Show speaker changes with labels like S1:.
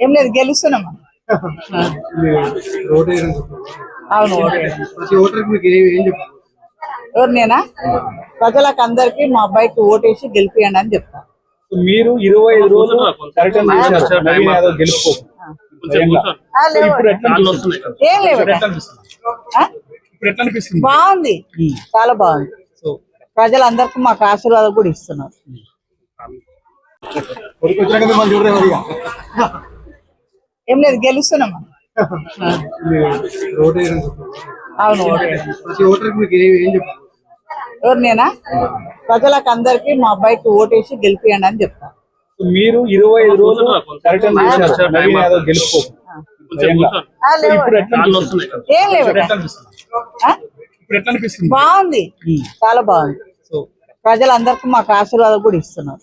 S1: ఏం లేదు గెలుస్తున్నామా. అవును ఎవరు నేనా? ప్రజలకు అందరికి మా అబ్బాయికి ఓటేసి గెలిపియండి అని చెప్తా.
S2: మీరు ఇరవై ఐదు రోజులు చేశారు. నవీన్ యాదవ్ గెలుపు?
S1: ఏం లేవు బాగుంది. చాలా బాగుంది.
S2: సో
S1: ప్రజలందరికీ మాకు ఆశీర్వాదం కూడా ఇస్తున్నారు. ఏం లేదు గెలుస్తున్నామా. అవును ఎవరు నేనా? ప్రజలకు అందరికి మా అబ్బాయికి ఓటేసి గెలిపియండి అని చెప్తా.
S2: మీరు ఇరవై ఐదు రోజులు పర్యటన చేశారు. నవీన్ యాదవ్ గెలుపు?
S1: ఏం లేవు బాగుంది. చాలా బాగుంది.
S2: సో
S1: ప్రజలందరికీ మాకు ఆశీర్వాదం కూడా ఇస్తున్నారు.